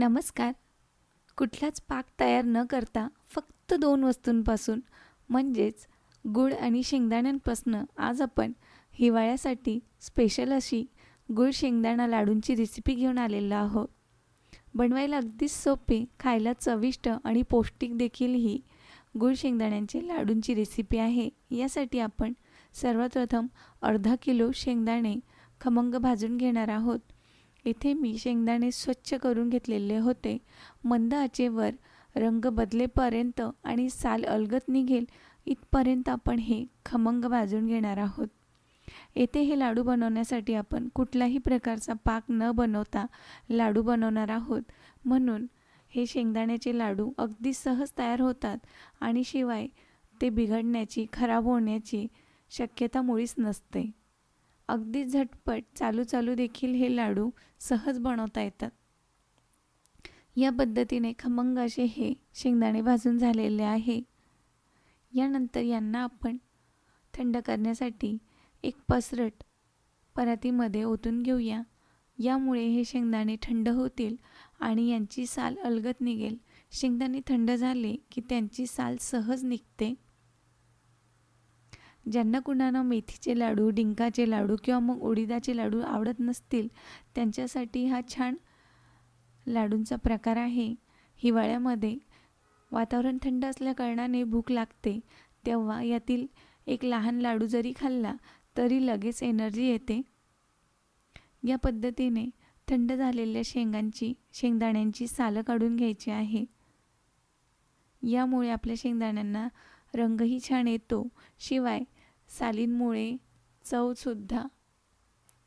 नमस्कार. कुठलाच पाक तयार न करता फक्त दोन वस्तूंपासून म्हणजेच गूळ आणि शेंगदाण्यांपासून आज आपण हिवाळ्यासाठी स्पेशल अशी गूळ शेंगदाणा लाडूंची रेसिपी घेऊन आलेलो आहोत. बनवायला अगदीच सोपे खायला चविष्ट आणि पौष्टिक देखील ही गूळ शेंगदाण्यांचे लाडूंची रेसिपी आहे. यासाठी आपण सर्वात प्रथम अर्धा किलो शेंगदाणे खमंग भाजून घेणार आहोत. इथे मी शेंगदाणे स्वच्छ करून घेतलेले होते. मंद आचेवर रंग बदलेपर्यंत आणि साल अलगत निघेल इथपर्यंत आपण हे खमंग भाजून घेणार आहोत. येथे हे लाडू बनवण्यासाठी आपण कुठलाही प्रकारचा पाक न बनवता लाडू बनवणार आहोत. म्हणून हे शेंगदाण्याचे लाडू अगदी सहज तयार होतात आणि शिवाय ते बिघडण्याची खराब होण्याची शक्यता मुळीच नसते. अगदी झटपट चालू चालू देखील हे लाडू सहज बनवता येतात. या पद्धतीने खमंग असे हे शेंगदाणे भाजून झालेले आहे. यानंतर यांना आपण थंड करण्यासाठी एक पसरट परातीमध्ये ओतून घेऊया. यामुळे हे शेंगदाणे थंड होतील आणि यांची साल अलगत निघेल. शेंगदाणे थंड झाले की त्यांची साल सहज निघते. ज्यांना कुणाला मेथीचे लाडू डिंकाचे लाडू किंवा मग उडीदाचे लाडू आवडत नसतील त्यांच्यासाठी हा छान लाडूंचा प्रकार आहे. हिवाळ्यामध्ये वातावरण थंड असल्याकारणाने भूक लागते. तेव्हा यातील एक लहान लाडू जरी खाल्ला तरी लगेच एनर्जी येते. या पद्धतीने थंड झालेल्या शेंगांची शेंगदाण्यांची सालं काढून घ्यायची आहे. यामुळे आपल्या शेंगदाण्यांना रंगही छान येतो. शिवाय सालींमुळे चवसुद्धा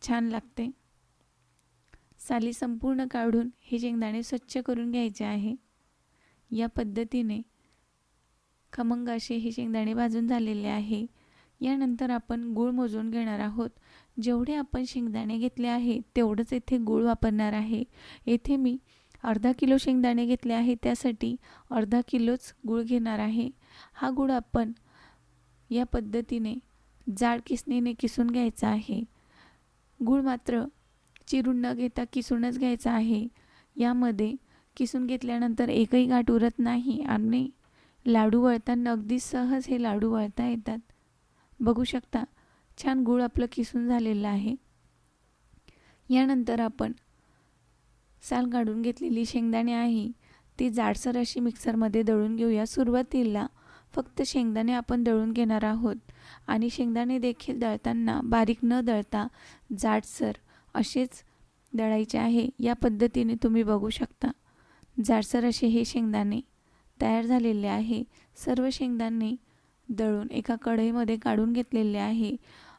छान लागते. साली संपूर्ण काढून हे शेंगदाणे स्वच्छ करून घ्यायचे आहे. या पद्धतीने खमंग असे हे शेंगदाणे भाजून झालेले आहे. यानंतर आपण गूळ मोजून घेणार आहोत. जेवढे आपण शेंगदाणे घेतले आहे तेवढंच येथे गूळ वापरणार आहे. येथे मी अर्धा किलो शेंगदाणे घेतले आहे त्यासाठी अर्धा किलोच गूळ घेणार आहे. हा गूळ आपण या पद्धतीने जाड किसणीने किसून घ्यायचा आहे. गूळ मात्र चिरून न घेता किसूनच घ्यायचा आहे. यामध्ये किसून घेतल्यानंतर एकही गाठ उरत नाही आणि लाडू वळताना अगदी सहज हे लाडू वळता येतात. बघू शकता छान गूळ आपलं किसून झालेलं आहे. यानंतर आपण साल काढून घेतलेली शेंगदाणे आहे. ती जाडसर अशी मिक्सरमध्ये दळून घेऊया सुरुवातीला. फक्त शेंगदाणे आपण दळून घेणार आहोत. आणि शेंगदाणे देखील दळताना बारीक न दळता जाडसर असेच दळायचे आहे. या पद्धतीने तुम्ही बघू शकता. जाडसर असे हे शेंगदाणे तयार झालेले आहे. सर्व शेंगदाणे दळून एका कढईमध्ये काढून घेतलेले आहे.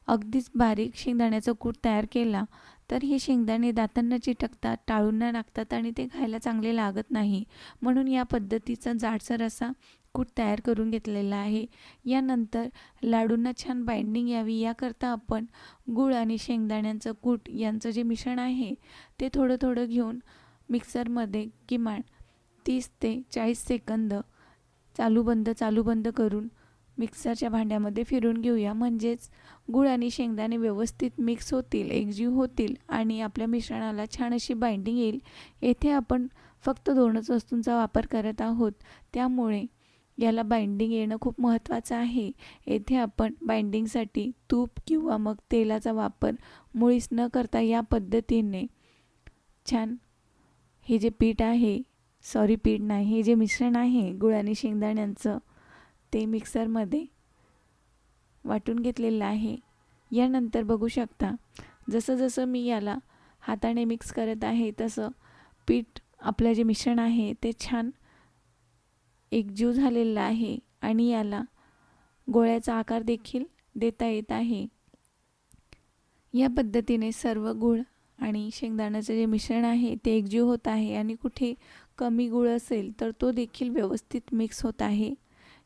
अगदीच बारीक शेंगदाण्याचा कूट तयार केला तर हे शेंगदाणे दातांना चिटकतात टाळूंना लागतात आणि ते खायला चांगले लागत नाही. म्हणून या पद्धतीचा जाडसर असा कूट तयार करून घेतलेला आहे. यानंतर लाडूंना छान बाइंडिंग यावी. याकरता आपण गूळ आणि शेंगदाण्यांचं कूट यांचं जे मिश्रण आहे ते थोडं थोडं घेऊन मिक्सरमध्ये किमान तीस ते चाळीस सेकंद चालू बंद चालू बंद करून मिक्सरच्या भांड्यामध्ये फिरून घेऊया. म्हणजेच गूळ आणि शेंगदाणे व्यवस्थित मिक्स होतील एकजीव होतील आणि आपल्या मिश्रणाला छान अशी बाइंडिंग येईल. येथे आपण फक्त दोनच वस्तूंचा वापर करत आहोत. त्यामुळे याला बाइंडिंग येणं खूप महत्त्वाचं आहे. येथे आपण बाइंडिंगसाठी तूप किंवा मग तेलाचा वापर मुळीच न करता या पद्धतीने छान हे जे पीठ आहे सॉरी पीठ नाही हे जे मिश्रण आहे गुळ आणि शेंगदाण्यांचं ते मिक्सरमध्ये वाटून घेतलेलं आहे. यानंतर बघू शकता जसं जसं मी याला हाताने मिक्स करत आहे तसं पीठ आपलं जे मिश्रण आहे ते छान एकजीव झालेला आहे आणि याला गोळ्याचा आकार देखील देता येत आहे. या पद्धतीने सर्व गूळ आणि शेंगदाण्याचं जे मिश्रण आहे ते एकजीव होत आहे आणि कुठे कमी गूळ असेल तर तो देखील व्यवस्थित मिक्स होत आहे.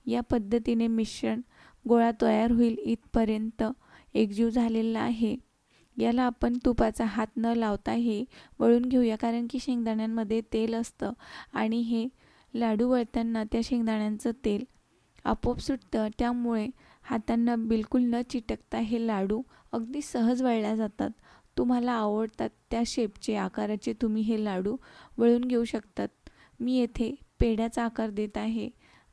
या पद्धतीने मिश्रण गोळा तयार होईल इथपर्यंत एकजीव झालेला आहे. याला आपण तुपाचा हात न लावता हे वळून घेऊया कारण की शेंगदाण्यांमध्ये तेल असतं आणि हे लाडू वळताना त्या शेंगदाण्यांचं तेल आपोआप सुटतं. त्यामुळे हातांना बिलकुल न चिटकता हे लाडू अगदी सहज वळल्या जातात. तुम्हाला आवडतात त्या शेपचे आकाराचे तुम्ही हे लाडू वळून घेऊ शकतात. मी येथे पेढ्याचा आकार देत आहे.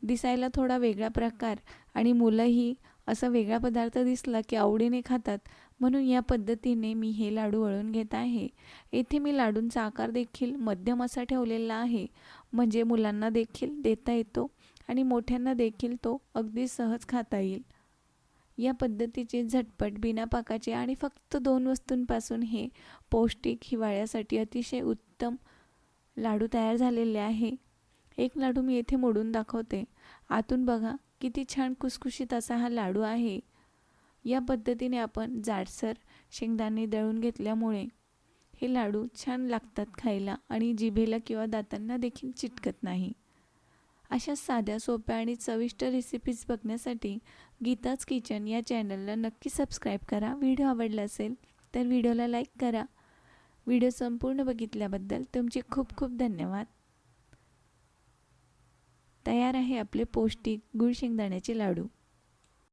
दिसायला थोडा वेगळा प्रकार आणि मुलंही असा वेगळा पदार्थ दिसला की आवडीने खातात. म्हणून या पद्धतीने मी हे लाडू वळून घेत आहे. येथे मी लाडूंचा आकार देखील मध्यम असा ठेवलेला आहे. म्हणजे मुलांना देखील देता येतो आणि मोठ्यांना देखील तो अगदी सहज खाता येईल. या पद्धतीचे झटपट बिना पाकाचे आणि फक्त दोन वस्तूंपासून हे पौष्टिक हिवाळ्यासाठी अतिशय उत्तम लाडू तयार झालेले आहे. एक लाडू मी येथे मोडून दाखवते. आतून बघा किती छान कुसकुशीत असा हा लाडू आहे. या पद्धतीने आपण जाडसर शेंगदाणे दळून घेतल्यामुळे हे लाडू छान लागतात खायला आणि जिभेला किंवा दातांना देखील चिटकत नाही. अशा साध्या सोप्या आणि चविष्ट रेसिपीज बघण्यासाठी गीताज किचन या चॅनलला नक्की सबस्क्राईब करा. व्हिडिओ आवडला असेल तर व्हिडिओला लाईक करा. व्हिडिओ संपूर्ण बघितल्याबद्दल तुमचे खूप खूप धन्यवाद. तयार आहे आपले पौष्टिक गुळ शेंगदाण्याचे लाडू.